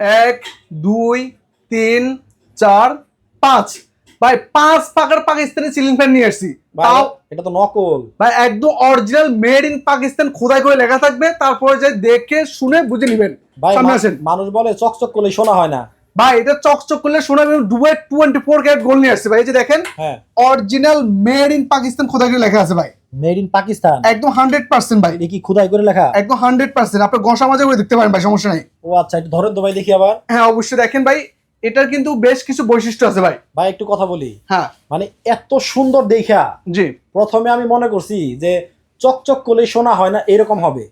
এক দুই তিন চার পাঁচ। ভাই পাঁচ পাকার পাকিস্তানি সিলিং ফ্যান নিয়ে আসছি। ভাই, তাও এটা তো নকল। ভাই একদম অরিজিনাল মেড ইন পাকিস্তান খোদাই করে লেখা থাকবে। তারপরে যে দেখে শুনে বুঝে নিবেন। ভাই মানুষ বলে চকচক করলে শোনা হয় না। ভাই এটা চকচক করলে শোনাবে Dubai twenty four carat gold নিয়ে আসছে ভাই। এই যে দেখেন অরিজিনাল মেড ইন পাকিস্তান খোদাই করে লেখা আছে ভাই। মেড ইন পাকিস্তান একদম হান্ড্রেড পার্সেন্ট ভাই। কি খুদাই করে লেখা? একদম হান্ড্রেড পার্সেন্ট আপনি গসা মাজা করে দেখতে পারেন ভাই সমস্যা নাই। ও আচ্ছা একটু ধরেন তো ভাই দেখি আবার। হ্যাঁ অবশ্যই দেখেন ভাই এটার কিন্তু বেশ কিছু বৈশিষ্ট্য আছে ভাই। ভাই একটু কথা বলি। হ্যাঁ। মানে এত সুন্দর দেখা। জি। প্রথমে আমি মনে করছি যে চকচক করলে শোনা হয় না এরকম হবে।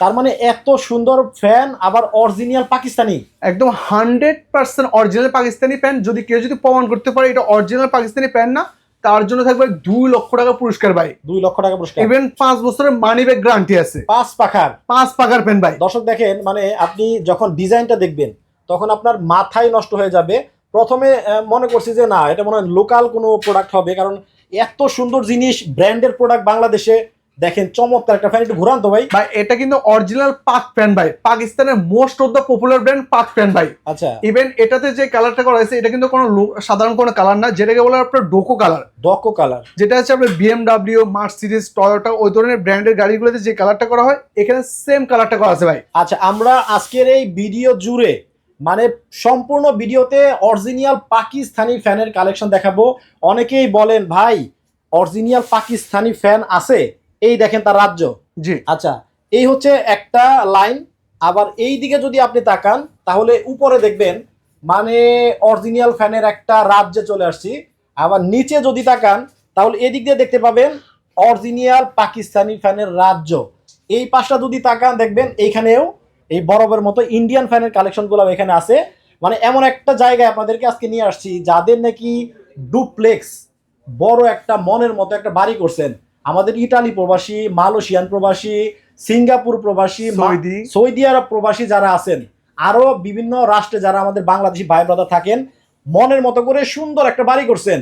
তার মানে এত সুন্দর ফ্যান আবার অরিজিনাল পাকিস্তানি। একদম hundred percent original Pakistani pant যদি কেউ যদি প্রমাণ করতে পারে এটা অরিজিনাল পাকিস্তানি প্যান্ট না তার জন্য থাকবে দুই লক্ষ টাকা পুরস্কার ভাই। দুই লক্ষ টাকা পুরস্কার। ইভেন পাঁচ বছরের মানি ব্যাগ গ্যারান্টি আছে। পাঁচ পাখার। পাঁচ পাখার প্যান্ট ভাই। দর্শক দেখেন মানে আপনি যখন ডিজাইনটা দেখবেন তখন আপনার মাথায় নষ্ট হয়ে যাবে। প্রথমে মনে করছি যে না এটা মনে হয় লোকাল কোনো প্রোডাক্ট হবে কারণ এত সুন্দর জিনিস ব্র্যান্ডের প্রোডাক্ট বাংলাদেশে দেখেন চমৎকার একটা ফ্যান একটু ঘুরান তো ভাই। ভাই এটা কিন্তু অরিজিনাল পাক ফ্যান ভাই। পাকিস্তানের most of the popular brand Pak fan ভাই। আচ্ছা। ইভেন এটাতে যে কালারটা করা হয়েছে এটা কিন্তু কোনো সাধারণ কোনো কালার না যেটাকে বলে আপনার ডোকো কালার ডকো কালার যেটা হচ্ছে আপনার বিএমডাব্লিউ মার্সিডিজ টয়োটা ওই ধরনের ব্র্যান্ডের গাড়িগুলোতে যে কালারটা করা হয় এখানে সেম কালারটা করা আছে ভাই। আচ্ছা আমরা আজকের এই ভিডিও জুড়ে মানে সম্পূর্ণ ভিডিওতে অরিজিনাল পাকিস্তানি ফ্যানের কালেকশন দেখাবো। অনেকেই বলেন ভাই অরিজিনাল পাকিস্তানি ফ্যান আছে? এই দেখেন তার রাজ্য। জি। আচ্ছা এই হচ্ছে একটা লাইন। আবার এই দিকে যদি আপনি তাকান তাহলে উপরে দেখবেন মানে অরিজিনাল ফ্যানের একটা রাজ্যে চলে আসছি। আবার নিচে যদি তাকান তাহলে এদিক দিয়ে দেখতে পাবেন অরিজিনাল পাকিস্তানি ফ্যানের রাজ্য। এই পাশটা যদি তাকান দেখবেন এইখানেও এই বরফের মতো ইন্ডিয়ান ফ্যানের কালেকশনগুলো এখানে আছে। মানে এমন একটা জায়গায় আপনাদেরকে আজকে নিয়ে আসছি যাদের নাকি ডুপ্লেক্স বড় একটা মনের মতো একটা বাড়ি করছেন। আমাদের ইটালি প্রবাসী মালয়েশিয়ান প্রবাসী সিঙ্গাপুর প্রবাসী সৌদি। সৌদি আরব প্রবাসী যারা আছেন আরও বিভিন্ন রাষ্ট্রে যারা আমাদের বাংলাদেশি ভাই ব্রাদার থাকেন মনের মতো করে সুন্দর একটা বাড়ি করছেন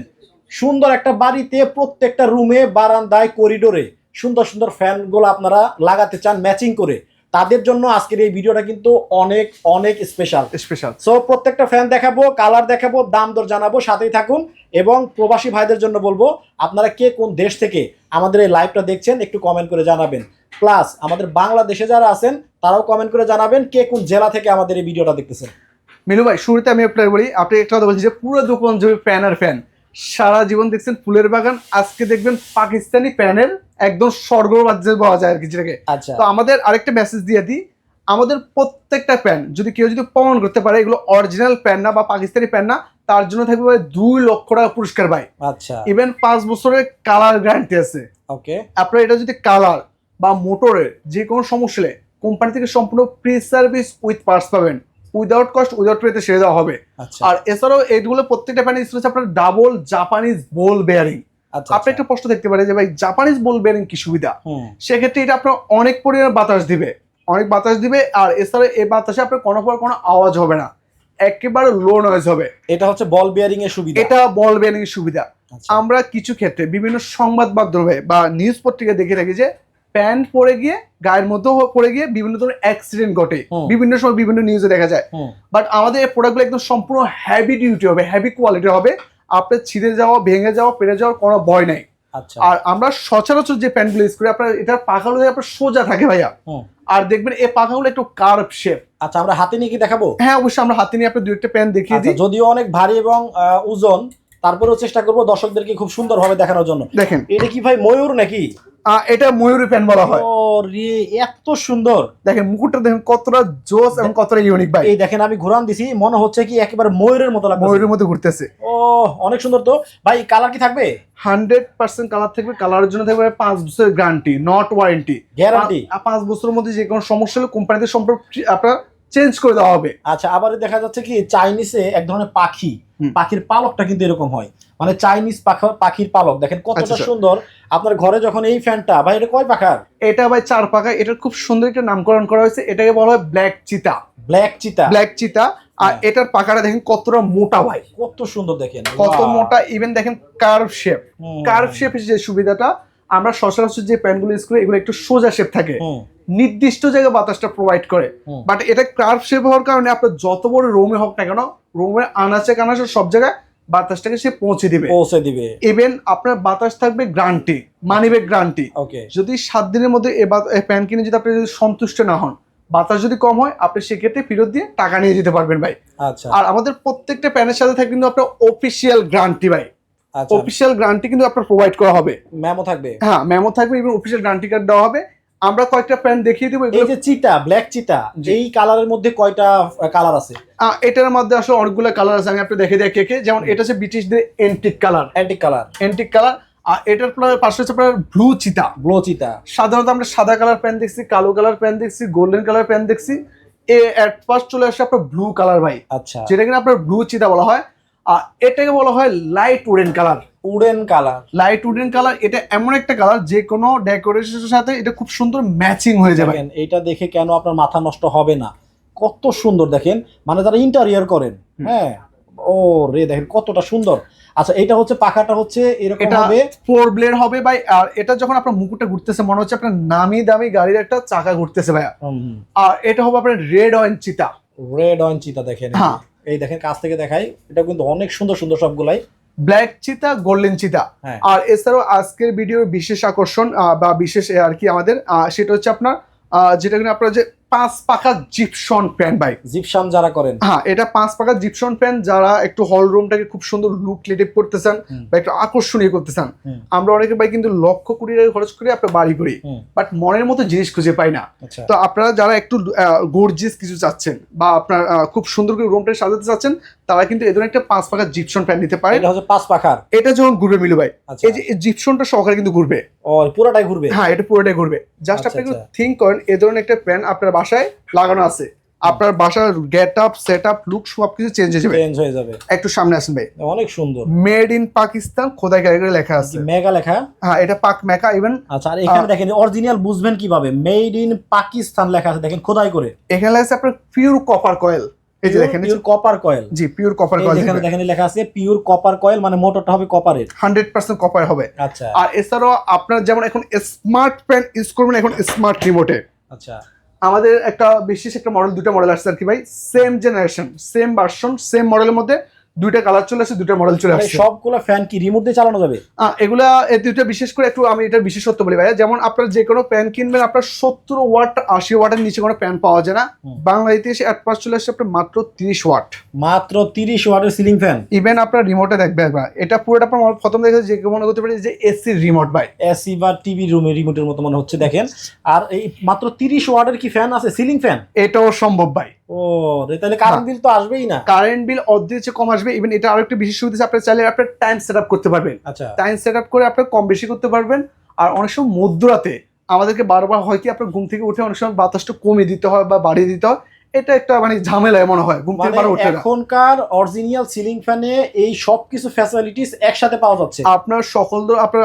সুন্দর একটা বাড়িতে প্রত্যেকটা রুমে বারান্দায় করিডোরে সুন্দর সুন্দর ফ্যানগুলো আপনারা লাগাতে চান ম্যাচিং করে তাদের জন্য আজকের এই ভিডিওটা কিন্তু অনেক অনেক স্পেশাল স্পেশাল সো প্রত্যেকটা ফ্যান দেখাবো কালার দেখাবো দাম দর জানাব সাথেই থাকুন। এবং প্রবাসী ভাইদের জন্য বলব আপনারা কে কোন দেশ থেকে আমাদের এই লাইভটা দেখছেন একটু কমেন্ট করে জানাবেন। প্লাস আমাদের বাংলাদেশে যারা আছেন তারাও কমেন্ট করে জানাবেন কে কোন জেলা থেকে আমাদের এই ভিডিওটা দেখতেছেন। মিলু ভাই শুরুতে আমি আপনাকে বলি আপনি একটা কথা বলছি যে পুরো দোকান জুড়ে প্যান আর ফ্যান সারা জীবন দেখছেন ফুলের বাগান আজকে দেখবেন পাকিস্তানি প্যানেল একদম স্বর্গ রাজ্যে পাওয়া যায় আর কি যেটাকে। আচ্ছা। তো আমাদের আরেকটা মেসেজ দিয়ে দিই আমাদের প্রত্যেকটা প্যান যদি কেউ যদি প্রমাণ করতে পারে এগুলো অরিজিনাল প্যান না বা পাকিস্তানি প্যান না তার জন্য থাকবে ভাই দুই লক্ষ টাকা পুরস্কার ভাই। আচ্ছা। ইভেন পাঁচ বছরের কালার গ্যারান্টি আছে। ওকে আপনার এটা যদি কালার বা মোটরের যে কোনো সমস্যা কোম্পানি থেকে সম্পূর্ণ ফ্রি সার্ভিস উইথ পার্টস পাবেন। উইদাউট কস্ট উইদাউট পেতে সেরে দেওয়া হবে। আচ্ছা। আর এছাড়াও এইগুলো প্রত্যেকটা প্যানে হচ্ছে আপনার ডাবল জাপানিজ বোল বেয়ারিং আপনি একটা প্রশ্ন দেখতে পারেন যে ভাই জাপানিজ বোল বেয়ারিং কি সুবিধা? সেক্ষেত্রে এটা আপনার অনেক পরিমাণে বাতাস দিবে। অনেক বাতাস দিবে আর এছাড়া এই বাতাসে আপনার কোনো পর কোনো আওয়াজ হবে না। একেবারে লো নয়েজ হবে। এটা হচ্ছে বল বিয়ারিং এর সুবিধা। এটা বল বেয়ারিং এর সুবিধা। আচ্ছা। আমরা কিছু ক্ষেত্রে বিভিন্ন সংবাদ মাধ্যমে বা নিউজ পত্রিকা দেখে থাকি যে প্যান্ট পরে গিয়ে গায়ের মধ্যেও পড়ে গিয়ে বিভিন্ন ধরনের অ্যাক্সিডেন্ট ঘটে। বিভিন্ন সময় বিভিন্ন নিউজে দেখা যায়। বাট আমাদের এই প্রোডাক্টগুলো একদম সম্পূর্ণ হ্যাভি ডিউটি হবে হ্যাভি কোয়ালিটি হবে। আপনার ছিঁড়ে যাওয়া ভেঙে যাওয়া পেরে যাওয়ার কোনো ভয় নেই। আচ্ছা। আর আমরা সচরাচর যে প্যান্টগুলো ইউজ করি আপনার এটার পাখাগুলো আপনার সোজা থাকে ভাইয়া। আর দেখবেন এই পাখাগুলো একটু কার্ভ শেপ আচ্ছা আমরা হাতে নিয়ে কি দেখাবো? হ্যাঁ অবশ্যই আমরা হাতে নিয়ে আপনার দুই একটা প্যান্ট দেখিয়ে আচ্ছা, দিই। যদিও অনেক ভারী এবং ওজন তারপরেও চেষ্টা করব দর্শকদেরকে খুব সুন্দরভাবে দেখানোর জন্য। দেখেন। এটা কি ভাই ময়ূর নাকি? এটা ময়ূরী প্যান্ট বলা হয়। ও রে এত সুন্দর। দেখেন মুকুটটা দেখেন কতটা জোস এবং কতটা ইউনিক ভাই। এই দেখেন আমি ঘুরান দিছি মনে হচ্ছে কি একেবারে ময়ূরের মতো লাগছে ময়ূরের মধ্যে ঘুরতেছে। ও অনেক সুন্দর তো। ভাই কালার কি থাকবে? হান্ড্রেড পার্সেন্ট কালার থাকবে। কালারের জন্য থাকবে পাঁচ বছরের গ্যারান্টি নট ওয়ারেন্টি গ্যারান্টি পাঁচ বছরের মধ্যে যে কোনো সমস্যা হলে কোম্পানিতে সম্পর্ক আপনার চেঞ্জ করে দেওয়া হবে। আচ্ছা আবার দেখা যাচ্ছে কি চাইনিজে এক ধরনের পাখি। পাখির পালকটা কিন্তু এরকম হয়। মানে চাইনিজ পাখা- পাখির পালক। দেখেন কতটা আচ্ছা, আচ্ছা। সুন্দর। আপনার ঘরে যখন এই ফ্যানটা ভাই এটা কয় পাখার? এটা ভাই চার পাখা। এটার খুব সুন্দর একটা নামকরণ করা হয়েছে। এটাকে বলা হয় ব্ল্যাক চিতা ব্ল্যাক চিতা ব্ল্যাক চিতা আর হ্যাঁ। এটার পাকাটা দেখেন কতটা মোটা ভাই। কত সুন্দর দেখেন। কত মোটা। ইভেন দেখেন কার্ভ শেপ কার্ভ শেপের যে সুবিধাটা আমরা সচরাচর যে প্যান্টগুলো ইউজ করি এগুলো একটু সোজা শেপ থাকে। নির্দিষ্ট জায়গায় বাতাসটা প্রোভাইড করে। বাট এটা কার্ভ শেপ হওয়ার কারণে আপনার যত বড় রোমে হোক না কেন রুমের আনাচে কানাচে সব জায়গায় বাতাসটাকে সে পৌঁছে দিবে। পৌঁছে দিবে। ইভেন আপনার বাতাস থাকবে গ্রান্টি মানিবে গ্রান্টি ওকে যদি সাত দিনের মধ্যে এ প্যান কিনে যদি আপনি যদি সন্তুষ্ট না হন বাতাস যদি কম হয় আপনি সেক্ষেত্রে ফেরত দিয়ে টাকা নিয়ে যেতে পারবেন ভাই। আচ্ছা। আর আমাদের প্রত্যেকটা প্যানের সাথে থাকে কিন্তু আপনার অফিসিয়াল গ্রান্টি ভাই। অফিসিয়াল গ্রান্টি কিন্তু আপনার প্রোভাইড করা হবে। ম্যামও থাকবে। হ্যাঁ মেমো থাকবে এবং অফিসিয়াল গ্রান্টি কার্ড দেওয়া হবে। আমরা কয়েকটা প্যান দেখিয়ে দেবো এই যে চিতা ব্ল্যাক জি। এই কালারের মধ্যে কয়টা কালার আছে? এটার মধ্যে আসলে অনেকগুলো কালার আছে আমি আপনি দেখে দিই কে যেমন এটা হচ্ছে ব্রিটিশদের antique colour antique colour antique colour আর এটার পাশে হচ্ছে আপনার ব্লু চিতা ব্লো চিতা সাধারণত আমরা সাদা কালার প্যান দেখছি কালো কালার প্যান দেখছি গোল্ডেন কালার প্যান দেখছি। এ অ্যাট ফার্স্ট চলে আসছে আপনার ব্লু কালার ভাই। আচ্ছা। যেটা কিনা আপনার ব্লু চিতা বলা হয়। এটাকে বলা হয় light wooden colour wooden colour light wooden colour এটা এমন একটা কালার যে কোনো ডেকোরেশনের সাথে এটা খুব সুন্দর ম্যাচিং হয়ে যাবে। এটা দেখে কেন আপনার মাথা নষ্ট হবে না? কত সুন্দর দেখেন মানে যারা ইন্টারিয়ার করেন হ্যাঁ? ও রে দেখেন কতটা সুন্দর। আচ্ছা এটা হচ্ছে পাখাটা হচ্ছে এরকম এটা হবে। ফোর ব্লেড হবে ভাই আর এটা যখন আপনার মুকুটটা ঘুরতেছে মনে হচ্ছে আপনার নামি দামি গাড়ির একটা চাকা ঘুরতেছে ভাইয়া। আর এটা হবে আপনার রেড অয়েন চিতা। রেড অয়েন চিতা দেখেন। হ্যাঁ। এই দেখেন কাছ থেকে দেখাই। এটা কিন্তু অনেক সুন্দর সুন্দর সবগুলাই। ব্ল্যাক চিতা গোল্ডেন চিতা। আর এছাড়াও আজকের ভিডিওর বিশেষ আকর্ষণ আহ, বা বিশেষ আর কি আমাদের আহ, সেটা হচ্ছে আপনার আহ, যেটা কিনা আপনার যে পাঁচ জিপসন প্যান ভাই জিপসন যারা করেন। হ্যাঁ এটা পাঁচ পাকা জিপসন প্যান যারা একটু হল রুমটাকে খুব সুন্দর লুক ক্রিয়েটিভ করতে চান বা একটু আকর্ষণীয় করতে চান আমরা অনেকে ভাই কিন্তু লক্ষ কোটি টাকা খরচ করে আপনার বাড়ি করি বাট মনের মতো জিনিস খুঁজে পাই না। আচ্ছা। তো আপনারা যারা একটু গর্জিয়াস কিছু চাচ্ছেন বা আপনার খুব সুন্দর করে রুমটা সাজাতে চাচ্ছেন তারা কিন্তু ধরনের একটা পাঁচ পাখার জিপসন প্যান নিতে পারে। এটা হচ্ছে পাঁচ পাখার। এটা যখন ঘুরবে মিলু ভাই আচ্ছা। এই যে জিপসনটা সহকারে কিন্তু ঘুরবে। ও পুরোটাই ঘুরবে? হ্যাঁ এটা পুরোটাই ঘুরবে। জাস্ট আপনি একটু। থিঙ্ক করেন এই ধরনের একটা প্যান আপনার বাসায় লাগানো আছে। আপনার বাসার gate up set up look সব কিছু চেঞ্জ হয়ে যাবে। চেঞ্জ হয়ে যাবে। একটু সামনে আসেন ভাই। অনেক সুন্দর। মেড ইন পাকিস্তান খোদাই কারিগরে লেখা আছে। মেগা লেখা? হ্যাঁ এটা পাক মেকা ইভেন আচ্ছা আর এখানে দেখেন অরিজিনাল বুঝবেন কীভাবে? মেড ইন পাকিস্তান লেখা আছে দেখেন খোদাই করে। এখানে আছে আপনার পিওর কপার কয়েল এই যে দেখেন পিওর কপার কয়েল জি পিওর কপার কয়েল এখানে দেখেন। লেখা আছে পিওর কপার কয়েল মানে মোটরটা হবে কপারের হান্ড্রেড পার্সেন্ট কপার হবে। আচ্ছা। আর এছাড়াও আপনার যেমন এখন স্মার্ট প্যান ইউজ করবেন এখন স্মার্ট রিমোটে আচ্ছা। আমাদের একটা বিশেষ একটা মডেল দুটো মডেল আসছে আর কি ভাই। Same generation same version same মডেলের মধ্যে দুইটা কালার চলে আসছে দুইটা মডেল চলে মানে আসছে। সবগুলো ফ্যান কি রিমোট দিয়ে চালানো যাবে? এগুলা এই দুইটা বিশেষ করে একটু আমি এটা বিশেষত্ব বলি ভাইয়া। যেমন আপনার যে কোনো প্যান কিনবেন আপনার সত্তর ওয়াট আশি ওয়াটের নিচে কোনো প্যান পাওয়া যায় না। বাংলাদেশে এসে এক পাশ চলে আসছে আপনার মাত্র তিরিশ ওয়াট মাত্র তিরিশ ওয়াটের সিলিং ফ্যান ইভেন আপনার রিমোটে দেখবে একবার এটা পুরোটা আপনার প্রথম দেখে যে মনে করতে পারে যে এসি রিমোট ভাই। এসি বা টিভি রুমে রিমোটের মতো মনে হচ্ছে দেখেন। আর এই মাত্র তিরিশ ওয়াটের কি ফ্যান আছে? সিলিং ফ্যান এটাও সম্ভব ভাই। ও তাহলে কারেন্ট বিল তো আসবেই না। কারেন্ট বিল অর্ধেক চেয়ে কম আসবে ইভেন এটা আরেকটা বিশেষ সুবিধা আছে, আপনার চাইলে আপনার টাইম সেট আপ করতে পারবেন। আচ্ছা। টাইম সেট আপ করে আপনার কম বেশি করতে পারবেন আর অনেক সময় মধ্যরাতে আমাদেরকে বারবার হয় কি আপনার ঘুম থেকে উঠে অনেক সময় বাতাসটা কমিয়ে দিতে হয় বা বাড়িয়ে দিতে হয় এটা একটা মানে ঝামেলায় মনে হয় ঘুম থেকে মানে উঠে এখনকার অরিজিনাল সিলিং ফ্যানে এই সব কিছু ফ্যাসিলিটিস একসাথে পাওয়া যাচ্ছে। আপনার সকল আপনার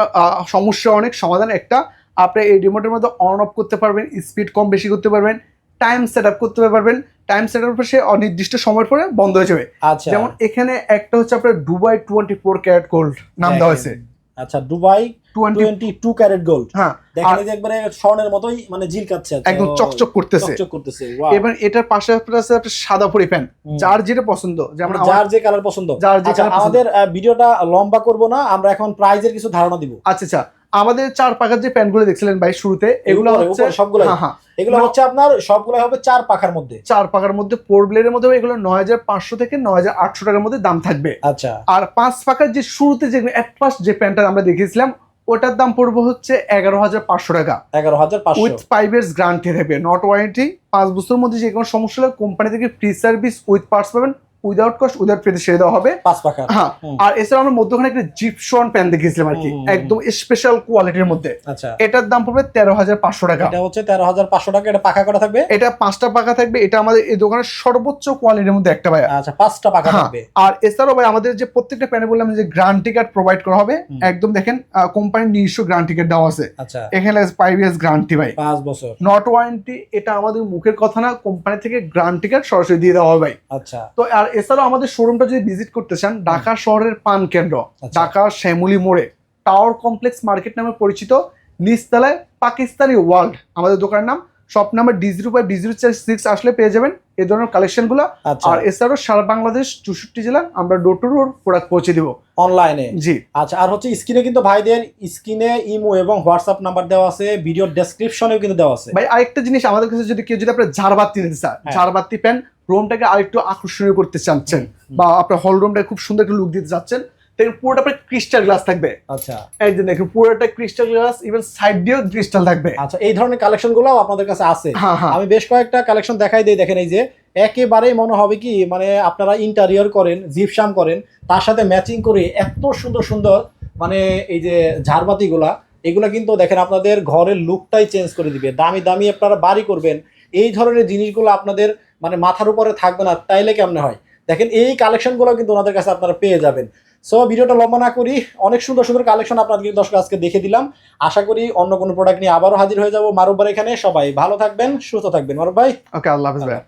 সমস্যা অনেক সমাধান একটা আপনি এই রিমোটের মধ্যে অন অফ করতে পারবেন স্পিড কম বেশি করতে পারবেন টাইম সেট আপ করতে পারবেন। টাইম সেট আপ সে অনির্দিষ্ট সময়ের পরে বন্ধ হয়ে যাবে। আচ্ছা। যেমন এখানে একটা হচ্ছে আপনার Dubai twenty four carat gold নাম দেওয়া হয়েছে। আচ্ছা Dubai twenty two carat gold হ্যাঁ দেখেন একবারে স্বর্ণের মতোই মানে ঝিলকাচ্ছে আর কি। একদম চকচক করতেছে। চকচক করতেছে এবার এটার পাশে আছে আপনার সাদা পরি হুম। যার যেটা পছন্দ যেমন মানে আমার- যার যে কালার পছন্দ। যার যে আচ্ছা, আমাদের ভিডিওটা লম্বা করব না আমরা এখন প্রাইজের কিছু ধারণা দিব। আচ্ছা আচ্ছা। আমাদের চার পাখার যে প্যান্টগুলো দেখছিলেন ভাই শুরুতে এগুলো হচ্ছে উপরে সবগুলাই? হ্যাঁ হ্যাঁ। এগুলো হচ্ছে আপনার সবগুলো হবে চার পাখার মধ্যে। চার পাখার মধ্যে ফোর ব্লেডের মধ্যে এগুলো নয় হাজার পাঁচশো থেকে নয় হাজার আটশো টাকার মধ্যে দাম থাকবে। আচ্ছা। আর পাঁচ পাখার যে শুরুতে যে অ্যাট ফার্স্ট যে প্যান্টটা আমরা দেখিয়েছিলাম ওটার দাম পড়বে হচ্ছে এগারো হাজার পাঁচশো টাকা। এগারো হাজার পাঁচশো। উইথ ফাইভ ইয়ার্স গ্যারান্টি থাকবে। নট ওয়ারেন্টি পাঁচ বছরের মধ্যে যে কোনো সমস্যা হলে কোম্পানি থেকে ফ্রি সার্ভিস উইথ পার্টস পাবেন। উইদাউট কস্ট উইদাউট ফ্রিতে সেরে দেওয়া হবে। পাঁচ পাখা হ্যাঁ আর এছাড়া আমরা মধ্যখানে একটা জিপসন প্যান দেখিয়েছিলাম আর কি। একদম স্পেশাল কোয়ালিটির মধ্যে। আচ্ছা। এটার দাম পড়বে তেরো হাজার পাঁচশো টাকা। এটা হচ্ছে তেরো হাজার পাঁচশো টাকা এটা পাখা করা থাকবে? এটা পাঁচটা পাকা থাকবে এটা আমাদের এই দোকানের সর্বোচ্চ কোয়ালিটির মধ্যে একটা ভাইয়া। আচ্ছা পাঁচটা পাখা হ্যাঁ, থাকবে। আর এছাড়াও ভাই আমাদের যে প্রত্যেকটা প্যানে বললাম যে গ্যারান্টি কার্ড প্রোভাইড করা হবে একদম দেখেন কোম্পানির নিজস্ব গ্যারান্টি কার্ড দেওয়া আছে। আচ্ছা। এখানে ফাইভ ইয়ার্স গ্যারান্টি ভাই। পাঁচ বছর। নট ওয়ারেন্টি এটা আমাদের মুখের কথা না কোম্পানি থেকে গ্যারান্টি কার্ড সরাসরি দিয়ে দেওয়া হবে ভাই। আচ্ছা। তো আর এছাড়াও আমাদের শোরুমটা যদি ভিজিট করতে চান ঢাকা শহরের পান কেন্দ্র আচ্ছা। ঢাকা শ্যামলি মোড়ে টাওয়ার কমপ্লেক্স মার্কেট নামে পরিচিত নিচতলায় পাকিস্তানি ওয়ার্ল্ড আমাদের দোকানের নাম shop number D zero five D zero six আসলে পেয়ে যাবেন এই ধরনের কালেকশনগুলো আচ্ছা। আর এছাড়াও সারা বাংলাদেশ চৌষট্টি জেলা আমরা ডোর টু ডোর প্রোডাক্ট পৌঁছে দিব। অনলাইনে জি। আচ্ছা আর হচ্ছে স্ক্রিনে কিন্তু ভাইদের স্ক্রিনে ইমো এবং হোয়াটসঅ্যাপ নাম্বার দেওয়া আছে ভিডিও ডেসক্রিপশনেও কিন্তু দেওয়া আছে। ভাই আরেকটা জিনিস আমাদের কাছে যদি কেউ যদি আপনার ঝাড়বাতি নিতে চান হ্যাঁ। ঝাড়বাতি প্যান রুমটাকে আরেকটু আকর্ষণীয় করতে চাচ্ছেন বা আপনার হল রুমটা খুব সুন্দর একটা লুক দিতে চাচ্ছেন দেখুন পুরোটা আপনার ক্রিস্টাল গ্লাস থাকবে। আচ্ছা। এই যে দেখুন পুরোটা ক্রিস্টাল গ্লাস ইভেন সাইড দিয়েও ক্রিস্টাল থাকবে। আচ্ছা এই ধরনের কালেকশনগুলো আপনাদের কাছে আছে। হ্যাঁ হ্যাঁ। আমি বেশ কয়েকটা কালেকশন দেখাই দিই দেখেন এই যে একেবারেই মনে হবে কি মানে আপনারা ইন্টারিয়র করেন জিপসাম করেন তার সাথে ম্যাচিং করে এত সুন্দর সুন্দর মানে এই যে ঝাড়বাতিগুলা এগুলা কিন্তু দেখেন আপনাদের ঘরের লুকটাই চেঞ্জ করে দিবে। দামি দামি আপনারা বাড়ি করবেন এই ধরনের জিনিসগুলো আপনাদের মানে মাথার উপরে থাকবে না তাইলে কেমনে হয়? দেখেন এই কালেকশনগুলো কিন্তু ওনাদের কাছে আপনারা পেয়ে যাবেন। সো ভিডিওটা লম্বা না করি, অনেক সুন্দর সুন্দর কালেকশন আপনাদের দর্শক আজকে দেখে দিলাম। আশা করি অন্য কোনো প্রোডাক্ট নিয়ে আবারও হাজির হয়ে যাব। মারুব্বার এখানে, সবাই ভালো থাকবেন, সুস্থ থাকবেন। মারুব ভাই? ওকে আল্লাহ হাফিজ ভাই।